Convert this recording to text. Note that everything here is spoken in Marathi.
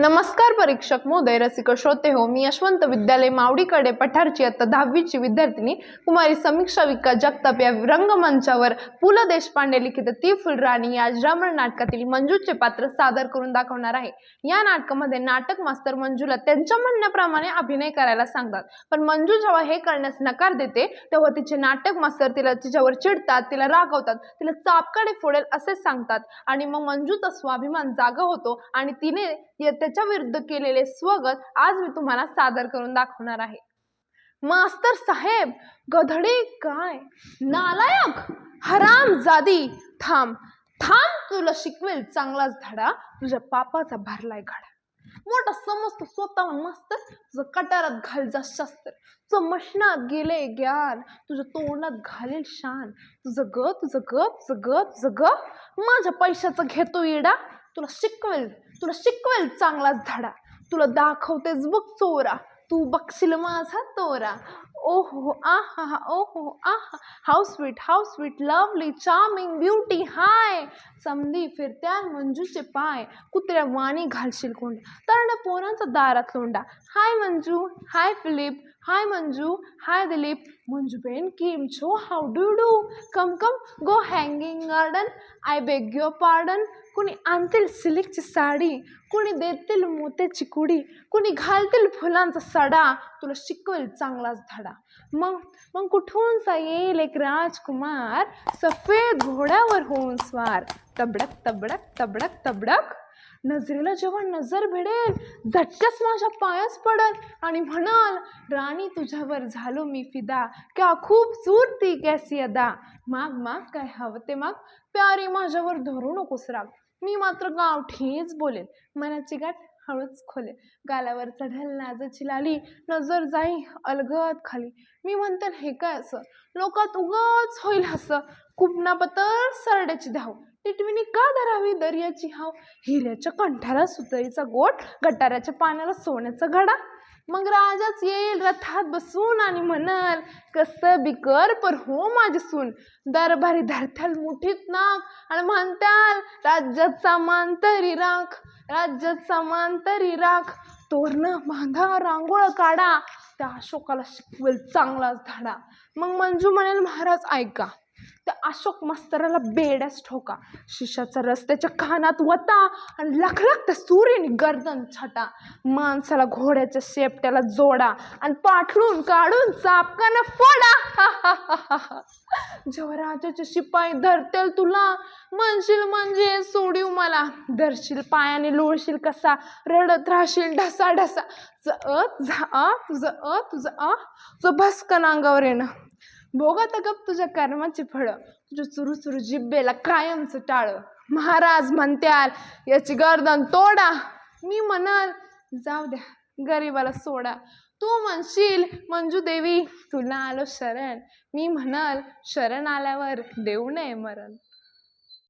नमस्कार परीक्षक महोदय रसिक श्रोते हो मी यशवंत विद्यालय मावडीकडे पठारची आता दहावीची विद्यार्थिनी कुमारी समीक्षा विकास जगताप या रंगमंचावर पु ल देशपांडे लिखित ती फुलराणी या रमण नाटकातील मंजूचे पात्र सादर करून दाखवणार आहे. या नाटकामध्ये नाटक मास्तर मंजूला त्यांच्या म्हणण्याप्रमाणे अभिनय करायला सांगतात. पण मंजू जेव्हा हे करण्यास नकार देते तेव्हा तिचे नाटक मास्तर तिला तिच्यावर चिडतात तिला रागवतात तिला चापकडे फोडेल असे सांगतात. आणि मग मंजूचा स्वाभिमान जागा होतो आणि तिने त्याच्या विरुद्ध केलेले स्वगत आज मी तुम्हाला सादर करून दाखवणार आहे. मास्तर साहेब गधडे काय? नालायक हराम जादी थांब थांब तुला शिकवेल चांगलाच धडा तुझ्या पापाचा भरलाय घडा मोठा समजतो स्वतः मास्तर तुझं कटारात घाल जा शस्त्र. तुझं मशनात गेले ज्ञान तुझ्या तोंडात घालेल शान. तुझं ग तुझं ग तुझं ग तुझं ग माझ्या पैशाचं घेतो इडा. तुला शिकवेल तुला शिकवेल चांगलाच धडा. तुला दाखवतेच बघ चोरा. तू बघशील माझा तोरा. ओहो आहा हा ओहो आहा. How sweet how sweet lovely charming beauty hi समधी फिरत्या मंजूचे पाय. कुत्र्या वाणी घालशील कोंड. तरण पोरांचा दारात लोंडा hi Manju. Hi Philip hi Manju. Hi Dilip. Manju बेन किम छो how do do come come go hanging garden I beg your pardon कुणी आणतील सिल्कची साडी. कुणी देतील मोत्याची कुडी. कुणी घालतील फुलांचा सडा. तुला शिकवेल चांगलाच धडा. मग मग कुठूनचा येईल एक राजकुमार? सफेद घोड्यावर होऊन स्वार. तबडक तबडक तबडक तबडक. नजरेला जेव्हा नजर भिडेल झटकस माझ्या पायास पडल आणि म्हणाल राणी तुझ्यावर झालो मी फिदा. क्या खूप चूर ती कॅसी अदा. माग माग काय हवं ते माग. प्यारे माझ्यावर धरू नकोस राग. मी मात्र गावठीच बोलेल मनाची गाठ हळूच खोले. गालावर चढल नाजची लाली नजर जाई अलगत खाली. मी म्हणते हे काय असं? लोकात उगच होईल असं. कुपनापतर सरड्याची धाव. टिटविनी का धरावी दर्याची हाव? हिऱ्याच्या कंठाला सुतळीचा गोट गटाराच्या पाण्याला सोन्याचा घडा. मग राजाच येईल रथात बसून आणि म्हणाल कसं बिकर पर हो माझी सून. दरबारी धरत्याल मुठीत नाक आणि म्हणताल राज्याचा मान तरी राख. राज्यात समांतरी राख तोरणं बांधा रांगोळ काढा. त्या अशोकाला शिकवेल चांगलाच धाडा. मग मंजू म्हणेल महाराज ऐका. त्या अशोक मास्तराला बेड्यास ठोका. शिशाचा रस त्याच्या कानात वता आणि लखलख त्या सूर्यने गर्दन छटा. माणसाला घोड्याच्या शेपट्याला जोडा आणि पाठळून काढून चापकानं फोडा. जेव्हा राजाचे शिपाई धरतील तुला म्हणशील म्हणजे सोडीव मला. धरशील पायाने लोळशील कसा रडत राहशील ढसा ढसा. ज अ झा तुझं अ तुझं अ तुझं भस्कन अंगावर येणं. भोगत गप तुझ्या कर्माची फळं. तुझ्या चुरू सुरू जिब्बेला कायमचं टाळ. महाराज म्हणत्याल याची गर्दन तोडा. मी म्हणाल जाऊ द्या गरीबाला सोडा. तू म्हणशील मंजू देवी तुला आलो शरण. मी म्हणाल शरण आल्यावर देऊ नये मरण.